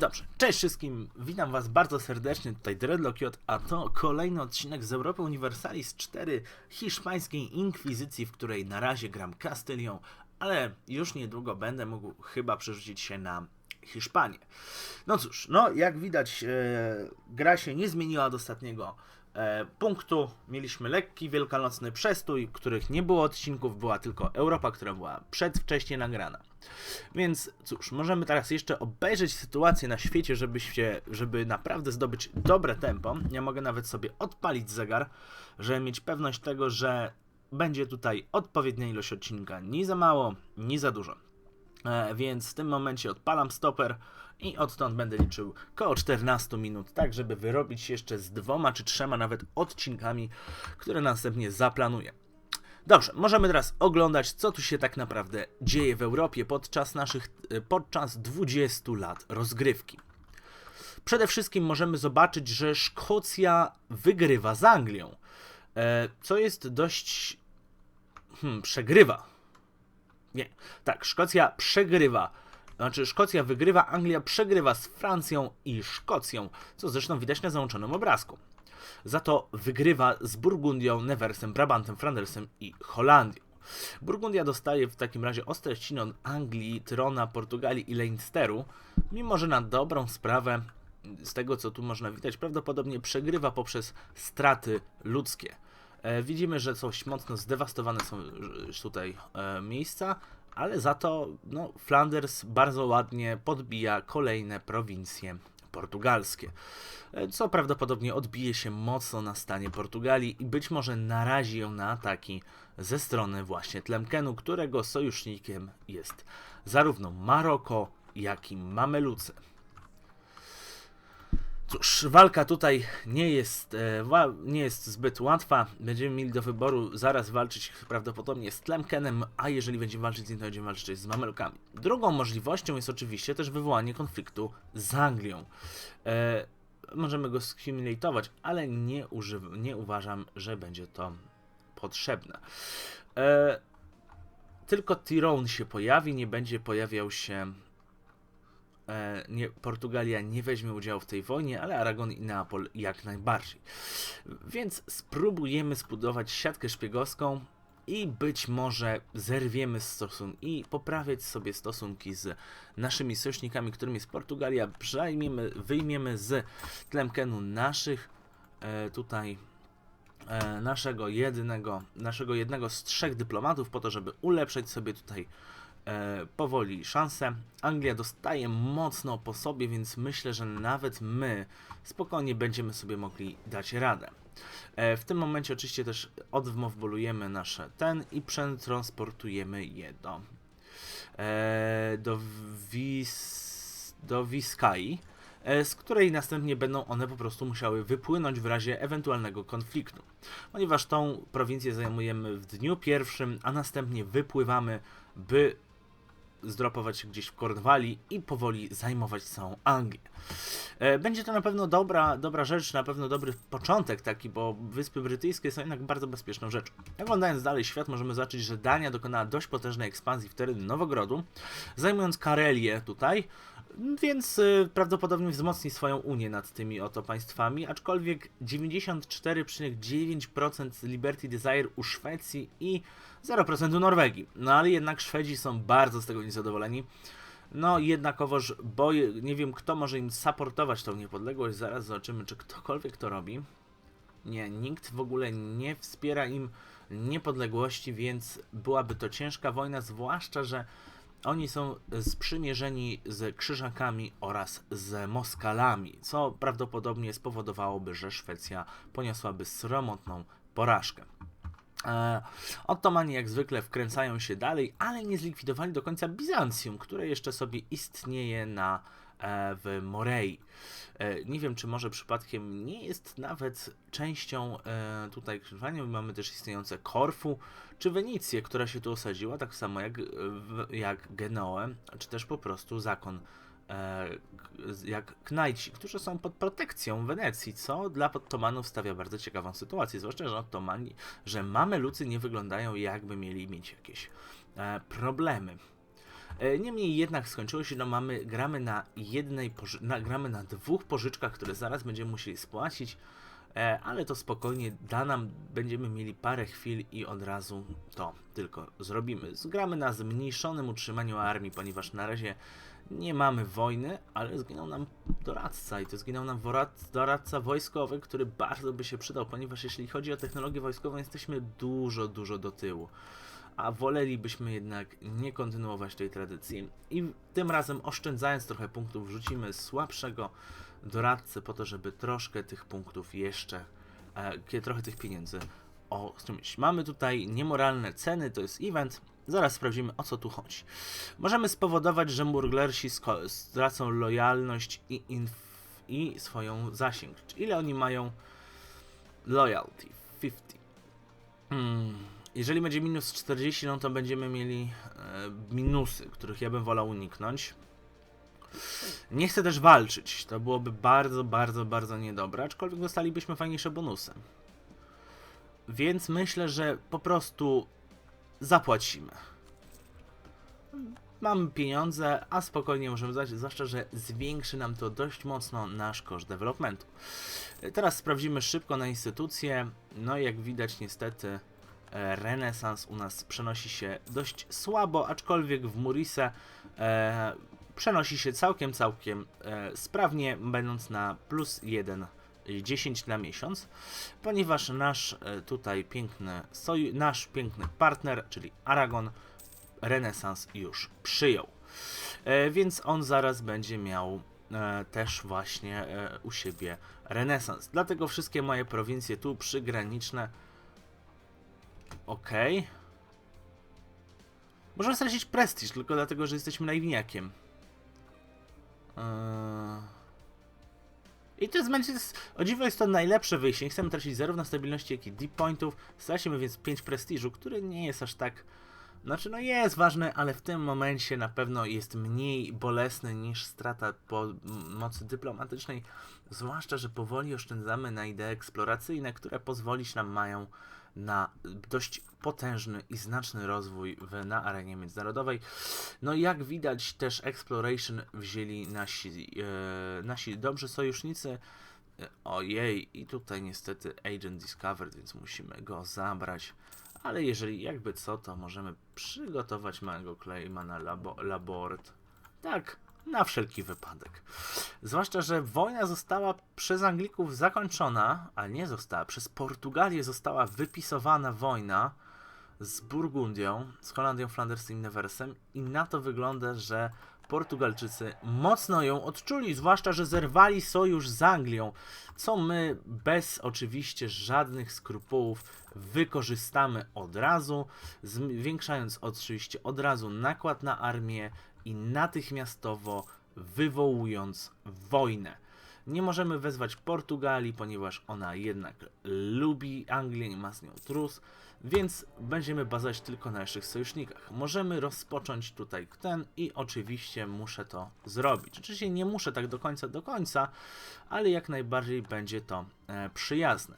Dobrze, cześć wszystkim, witam was bardzo serdecznie, tutaj Dreadlock J, a to kolejny odcinek z Europy Universalis 4 hiszpańskiej inkwizycji, w której na razie gram Kastylią, ale już niedługo będę mógł chyba przerzucić się na Hiszpanię. No cóż, no jak widać e, gra się nie zmieniła od ostatniego punktu. Mieliśmy lekki wielkanocny przestój, których nie było odcinków, była tylko Europa, która była przedwcześnie nagrana. Więc cóż, możemy teraz jeszcze obejrzeć sytuację na świecie, żeby, się, żeby naprawdę zdobyć dobre tempo. Ja mogę nawet sobie odpalić zegar, żeby mieć pewność tego, że będzie tutaj odpowiednia ilość odcinka. Ni za mało, ni za dużo. E, więc w tym momencie odpalam stoper i odtąd będę liczył koło 14 minut, tak żeby wyrobić się jeszcze z dwoma czy trzema nawet odcinkami, które następnie zaplanuję. Dobrze, możemy teraz oglądać, co tu się tak naprawdę dzieje w Europie podczas naszych, e, podczas 20 lat rozgrywki. Przede wszystkim możemy zobaczyć, że Szkocja wygrywa z Anglią, e, co jest dość... Hmm, przegrywa. Nie, tak, Szkocja przegrywa. Znaczy, Szkocja wygrywa, Anglia przegrywa z Francją i Szkocją, co zresztą widać na załączonym obrazku. Za to wygrywa z Burgundią, Neversem, Brabantem, Flandersem i Holandią. Burgundia dostaje w takim razie ostre ściny od Anglii, Tyrona, Portugalii i Leinsteru, mimo że na dobrą sprawę, z tego co tu można widać, prawdopodobnie przegrywa poprzez straty ludzkie. E, widzimy, że coś mocno zdewastowane są e, tutaj e, miejsca, ale za to no, Flanders bardzo ładnie podbija kolejne prowincje portugalskie, e, co prawdopodobnie odbije się mocno na stanie Portugalii i być może narazi ją na ataki ze strony właśnie Tlemkenu, którego sojusznikiem jest zarówno Maroko, jak i Mamelucy. Cóż, walka tutaj nie jest, e, nie jest zbyt łatwa. Będziemy mieli do wyboru zaraz walczyć prawdopodobnie z Tlemkenem, a jeżeli będziemy walczyć z nim, to będziemy walczyć z Mamelkami. Drugą możliwością jest oczywiście też wywołanie konfliktu z Anglią. E, możemy go skimulatować, ale nie, nie uważam, że będzie to potrzebne. E, tylko Tyrone się pojawi, nie będzie pojawiał się nie, Portugalia nie weźmie udziału w tej wojnie, ale Aragon i Neapol jak najbardziej. Więc spróbujemy zbudować siatkę szpiegowską i być może zerwiemy stosunki i poprawiać sobie stosunki z naszymi sojusznikami, którymi jest Portugalia. Przejmiemy, wyjmiemy z Tlemkenu naszych e, tutaj e, naszego jednego, naszego jednego z trzech dyplomatów po to, żeby ulepszyć sobie tutaj e, powoli szanse. Anglia dostaje mocno po sobie, więc myślę, że nawet my spokojnie będziemy sobie mogli dać radę. E, w tym momencie oczywiście też odwmowbolujemy nasze ten i przetransportujemy je do, e, do, Wis, do Viskai, e, z której następnie będą one po prostu musiały wypłynąć w razie ewentualnego konfliktu. Ponieważ tą prowincję zajmujemy w dniu pierwszym, a następnie wypływamy, by zdropować się gdzieś w Kornwalii i powoli zajmować całą Anglię. E, Będzie to na pewno dobra, dobra rzecz, na pewno dobry początek taki, bo Wyspy Brytyjskie są jednak bardzo bezpieczną rzeczą. Oglądając dalej świat możemy zobaczyć, że Dania dokonała dość potężnej ekspansji w tereny Nowogrodu, zajmując Karelię tutaj, więc y, prawdopodobnie wzmocni swoją unię nad tymi oto państwami, aczkolwiek 94,9% Liberty Desire u Szwecji i 0% u Norwegii. No ale jednak Szwedzi są bardzo z tego niezadowoleni. No jednakowoż boję, nie wiem kto może im supportować tą niepodległość, zaraz zobaczymy czy ktokolwiek to robi. Nie, nikt w ogóle nie wspiera im niepodległości, więc byłaby to ciężka wojna, zwłaszcza, że oni są sprzymierzeni z Krzyżakami oraz z Moskalami, co prawdopodobnie spowodowałoby, że Szwecja poniosłaby sromotną porażkę. E, Ottomani jak zwykle wkręcają się dalej, ale nie zlikwidowali do końca Bizancjum, które jeszcze sobie istnieje na, e, w Morei. E, nie wiem, czy może przypadkiem nie jest nawet częścią e, tutaj krzyżowania. Mamy też istniejące Korfu, czy Wenicję, która się tu osadziła, tak samo jak, jak Genoę, czy też po prostu zakon e, jak Knajci, którzy są pod protekcją Wenecji, co dla Ottomanów stawia bardzo ciekawą sytuację, zwłaszcza, że Ottomani, że Mamelucy nie wyglądają jakby mieli mieć jakieś e, problemy. E, Niemniej jednak skończyło się, no mamy, gramy na jednej, na, gramy na dwóch pożyczkach, które zaraz będziemy musieli spłacić, e, ale to spokojnie da nam, będziemy mieli parę chwil i od razu to tylko zrobimy. Zgramy na zmniejszonym utrzymaniu armii, ponieważ na razie nie mamy wojny, ale zginął nam doradca i to zginął nam doradca wojskowy, który bardzo by się przydał, ponieważ jeśli chodzi o technologię wojskową, jesteśmy dużo, dużo do tyłu. A wolelibyśmy jednak nie kontynuować tej tradycji. I tym razem, oszczędzając trochę punktów, wrzucimy słabszego doradcę po to, żeby troszkę tych punktów jeszcze, e, trochę tych pieniędzy otrzymać. Mamy tutaj niemoralne ceny, to jest event. Zaraz sprawdzimy o co tu chodzi. Możemy spowodować, że murglersi stracą lojalność i, i swoją zasięg. Ile oni mają loyalty? 50. Hmm. Jeżeli będzie minus 40, no to będziemy mieli e, minusy, których ja bym wolał uniknąć. Nie chcę też walczyć. To byłoby bardzo, bardzo, bardzo niedobre, aczkolwiek dostalibyśmy fajniejsze bonusy. Więc myślę, że po prostu zapłacimy. Mamy pieniądze, a spokojnie możemy zdać, zwłaszcza, że zwiększy nam to dość mocno nasz koszt developmentu. Teraz sprawdzimy szybko na instytucje. No i jak widać niestety renesans u nas przenosi się dość słabo, aczkolwiek w Murise e, przenosi się całkiem, całkiem e, sprawnie, będąc na plus 1 10 na miesiąc, ponieważ nasz e, tutaj piękny soju, nasz piękny partner, czyli Aragon, renesans już przyjął. E, więc on zaraz będzie miał e, też właśnie e, u siebie renesans. Dlatego wszystkie moje prowincje tu przygraniczne. Ok. Możemy stracić prestiż tylko dlatego, że jesteśmy naiwniakiem. Eee... I to jest, będzie, o dziwo jest to najlepsze wyjście. Nie chcemy tracić zarówno stabilności, jak i deep pointów. Stracimy więc 5 prestiżu, który nie jest aż tak... Znaczy, no jest ważny, ale w tym momencie na pewno jest mniej bolesny niż strata po mocy dyplomatycznej. Zwłaszcza, że powoli oszczędzamy na idee eksploracyjne, które pozwolić nam mają na dość potężny i znaczny rozwój w, na arenie międzynarodowej. No i jak widać też Exploration wzięli nasi, e, nasi dobrzy sojusznicy. Ojej, i tutaj niestety Agent Discovered, więc musimy go zabrać. Ale jeżeli jakby co, to możemy przygotować małego Claima na labo, labort. Tak, na wszelki wypadek. Zwłaszcza, że wojna została przez Anglików zakończona, a nie została, przez Portugalię została wypisowana wojna z Burgundią, z Holandią, Flandersem i Neversem i na to wygląda, że Portugalczycy mocno ją odczuli, zwłaszcza, że zerwali sojusz z Anglią, co my bez oczywiście żadnych skrupułów wykorzystamy od razu, zwiększając oczywiście od razu nakład na armię i natychmiastowo wywołując wojnę. Nie możemy wezwać Portugalii, ponieważ ona jednak lubi Anglię, nie ma z nią trus, więc będziemy bazować tylko na naszych sojusznikach. Możemy rozpocząć tutaj ten i oczywiście muszę to zrobić. Oczywiście nie muszę tak do końca, do końca, ale jak najbardziej będzie to e, przyjazne.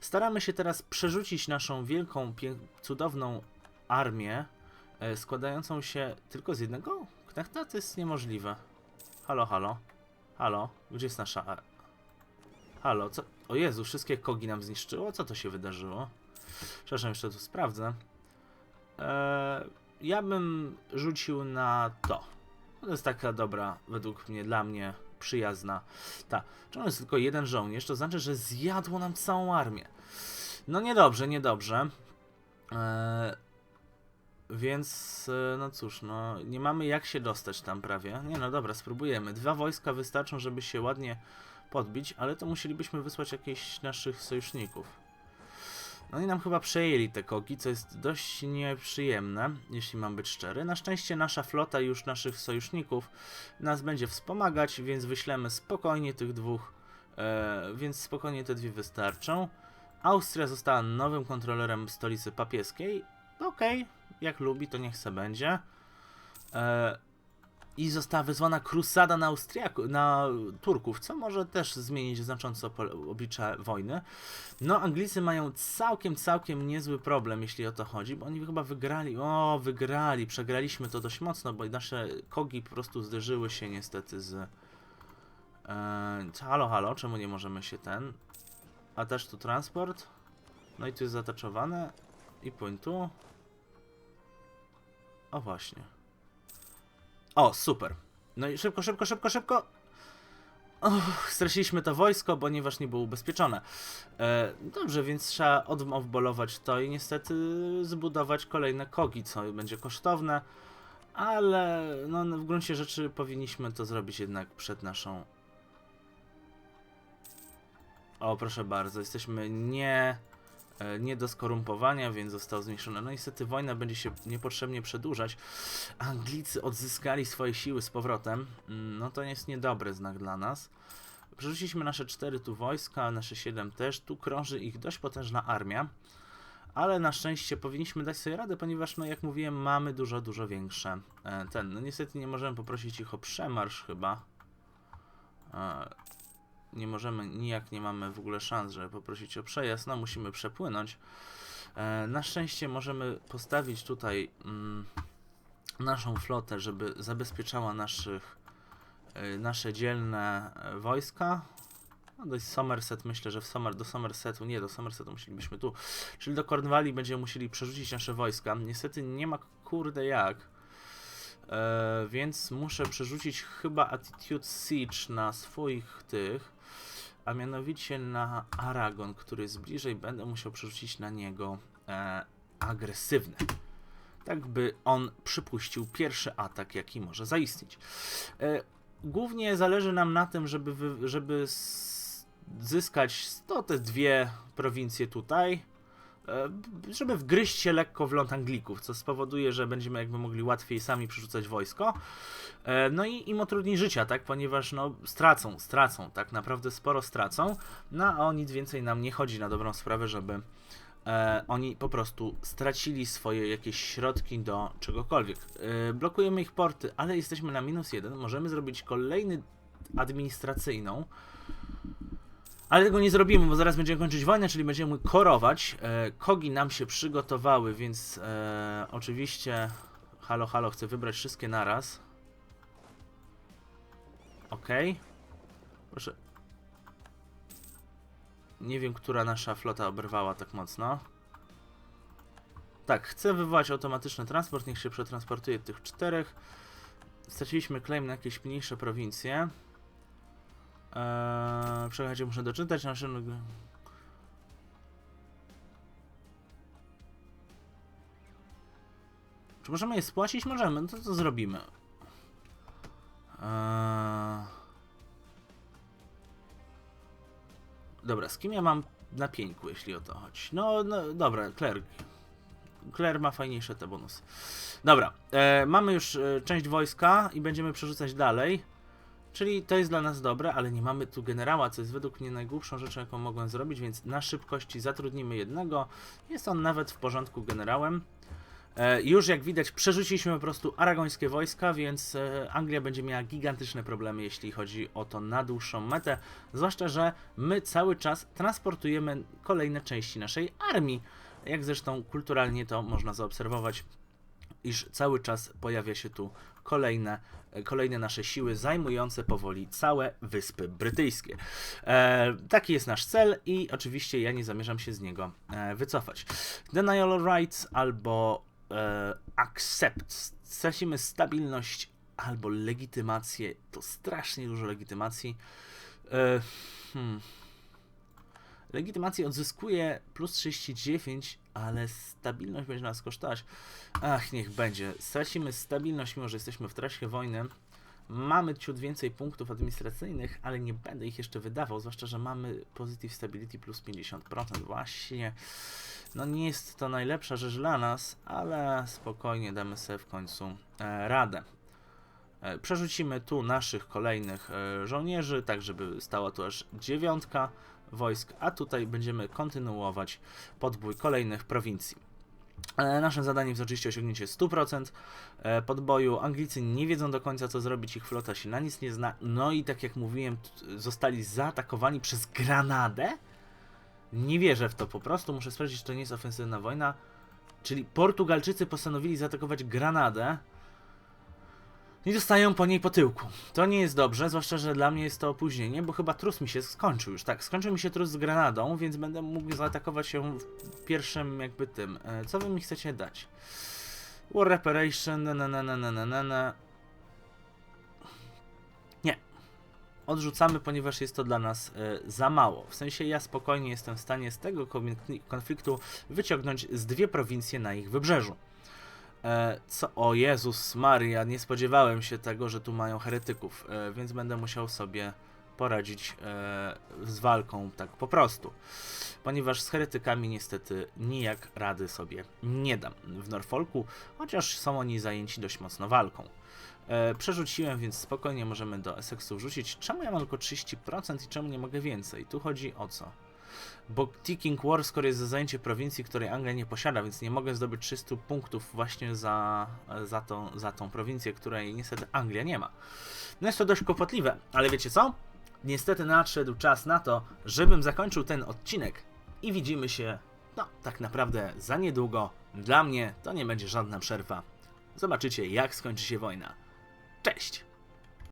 Staramy się teraz przerzucić naszą wielką, cudowną armię, składającą się tylko z jednego knechta. To jest niemożliwe. Halo, halo. Halo, gdzie jest nasza... Halo, co... O Jezu, wszystkie kogi nam zniszczyło? Co to się wydarzyło? Przepraszam, jeszcze to sprawdzę. Eee, ja bym rzucił na to. To jest taka dobra, według mnie, dla mnie przyjazna. Ta. Czemu jest tylko jeden żołnierz? To znaczy, że zjadło nam całą armię. No niedobrze, niedobrze. Eee, więc, e, no cóż, no nie mamy jak się dostać tam prawie. Nie no dobra, spróbujemy. Dwa wojska wystarczą, żeby się ładnie podbić, ale to musielibyśmy wysłać jakichś naszych sojuszników. No i nam chyba przejęli te kogi, co jest dość nieprzyjemne, jeśli mam być szczery. Na szczęście nasza flota już naszych sojuszników nas będzie wspomagać, więc wyślemy spokojnie tych dwóch, e, więc spokojnie te dwie wystarczą. Austria została nowym kontrolerem stolicy papieskiej. Okej, jak lubi, to niech se będzie. E, i została wezwana krusada na Austriaków, na Turków, co może też zmienić znacząco oblicze wojny. No, Anglicy mają całkiem, całkiem niezły problem, jeśli o to chodzi, bo oni chyba wygrali, o, wygrali, przegraliśmy to dość mocno, bo nasze kogi po prostu zderzyły się niestety z... E, halo, halo, czemu nie możemy się ten... A też tu transport. No i tu jest zataczowane. I płyń tu. O właśnie. O, super. No i szybko, szybko, szybko, szybko. Och, straciliśmy to wojsko, ponieważ nie było ubezpieczone. E, dobrze, więc trzeba odmowbolować to i niestety zbudować kolejne kogi, co będzie kosztowne. Ale no, w gruncie rzeczy powinniśmy to zrobić jednak przed naszą... O, proszę bardzo, jesteśmy nie, nie do skorumpowania, więc został zmniejszony. No niestety wojna będzie się niepotrzebnie przedłużać. Anglicy odzyskali swoje siły z powrotem. Mm, No to jest niedobry znak dla nas. Przerzuciliśmy nasze 4 tu wojska, nasze 7 też. Tu krąży ich dość potężna armia. Ale na szczęście powinniśmy dać sobie radę, ponieważ, no jak mówiłem, mamy dużo, dużo większe. E, ten, no niestety nie możemy poprosić ich o przemarsz chyba. Nie możemy, nijak nie mamy w ogóle szans, żeby poprosić o przejazd. No musimy przepłynąć. E, na szczęście możemy postawić tutaj mm, naszą flotę, żeby zabezpieczała naszych, e, nasze dzielne e, wojska. No do Somerset myślę, że w Somer, do Somersetu, nie, do Somersetu musielibyśmy tu. Czyli do Cornwalli będziemy musieli przerzucić nasze wojska. Niestety nie ma kurde jak. E, więc muszę przerzucić chyba Attitude Siege na swoich tych, a mianowicie na Aragon, który jest bliżej, będę musiał przerzucić na niego e, agresywny. Tak by on przypuścił pierwszy atak, jaki może zaistnieć. E, głównie zależy nam na tym, żeby, wy, żeby zyskać to te dwie prowincje tutaj, żeby wgryźć się lekko w ląd Anglików, co spowoduje, że będziemy jakby mogli łatwiej sami przerzucać wojsko. E, No i im utrudni życia, tak, ponieważ no stracą, stracą, tak? Naprawdę sporo stracą, no a o nic więcej nam nie chodzi na dobrą sprawę, żeby e, oni po prostu stracili swoje jakieś środki do czegokolwiek. E, blokujemy ich porty, ale jesteśmy na minus jeden, możemy zrobić kolejny administracyjną, ale tego nie zrobimy, bo zaraz będziemy kończyć wojnę, czyli będziemy korować. E, kogi nam się przygotowały, więc e, oczywiście halo, halo, chcę wybrać wszystkie naraz. Ok. Proszę. Nie wiem, która nasza flota oberwała tak mocno. Tak, chcę wywołać automatyczny transport, niech się przetransportuje tych czterech. Straciliśmy claim na jakieś mniejsze prowincje. Eee, muszę doczytać nasze... Czy możemy je spłacić? Możemy, no to co zrobimy? Eee... Dobra, z kim ja mam na pieńku, jeśli o to chodzi? No, no dobra, Claire. Claire ma fajniejsze te bonusy. Dobra, e, mamy już e, część wojska i będziemy przerzucać dalej. Czyli to jest dla nas dobre, ale nie mamy tu generała, co jest według mnie najgłupszą rzeczą, jaką mogłem zrobić, więc na szybkości zatrudnimy jednego. Jest on nawet w porządku generałem. E, już jak widać, przerzuciliśmy po prostu aragońskie wojska, więc e, Anglia będzie miała gigantyczne problemy, jeśli chodzi o to na dłuższą metę. Zwłaszcza, że my cały czas transportujemy kolejne części naszej armii. Jak zresztą kulturalnie to można zaobserwować, iż cały czas pojawia się tu kolejne, e, kolejne nasze siły zajmujące powoli całe Wyspy Brytyjskie. E, taki jest nasz cel i oczywiście ja nie zamierzam się z niego e, wycofać. Denial Rights albo e, Accept. Stracimy stabilność albo legitymację. To strasznie dużo legitymacji. E, hmm. Legitymację odzyskuje plus 39, ale stabilność będzie nas kosztować. Ach, niech będzie. Stracimy stabilność, mimo że jesteśmy w trakcie wojny. Mamy ciut więcej punktów administracyjnych, ale nie będę ich jeszcze wydawał, zwłaszcza, że mamy Positive Stability plus 50%. Właśnie, no nie jest to najlepsza rzecz dla nas, ale spokojnie damy sobie w końcu e, radę. E, Przerzucimy tu naszych kolejnych e, żołnierzy, tak żeby stała tu aż dziewiątka wojsk, a tutaj będziemy kontynuować podbój kolejnych prowincji. E, Naszym zadaniem jest oczywiście osiągnięcie 100% e, podboju. Anglicy nie wiedzą do końca, co zrobić, ich flota się na nic nie zna. No i tak jak mówiłem, zostali zaatakowani przez Granadę. Nie wierzę w to po prostu, muszę sprawdzić, czy to nie jest ofensywna wojna. Czyli Portugalczycy postanowili zaatakować Granadę i dostają po niej po tyłku. To nie jest dobrze, zwłaszcza, że dla mnie jest to opóźnienie, bo chyba trus mi się skończył już. Tak, skończył mi się trus z Granadą, więc będę mógł zaatakować ją w pierwszym jakby tym. E, Co wy mi chcecie dać? War Reparation, na na na na na na na. Nie. Odrzucamy, ponieważ jest to dla nas e, za mało. W sensie ja spokojnie jestem w stanie z tego konflik- konfliktu wyciągnąć z dwie prowincje na ich wybrzeżu. E, co? O Jezus Maria, nie spodziewałem się tego, że tu mają heretyków, e, więc będę musiał sobie poradzić e, z walką tak po prostu. Ponieważ z heretykami niestety nijak rady sobie nie dam w Norfolku, chociaż są oni zajęci dość mocno walką. Przerzuciłem, więc spokojnie możemy do Essexu wrzucić. Czemu ja mam tylko 30% i czemu nie mogę więcej? Tu chodzi o co? Bo Ticking War, skoro jest za zajęcie prowincji, której Anglia nie posiada, więc nie mogę zdobyć 300 punktów właśnie za, za, tą, za tą prowincję, której niestety Anglia nie ma. No jest to dość kłopotliwe, ale wiecie co? Niestety nadszedł czas na to, żebym zakończył ten odcinek i widzimy się, no tak naprawdę za niedługo. Dla mnie to nie będzie żadna przerwa. Zobaczycie jak skończy się wojna. Cześć!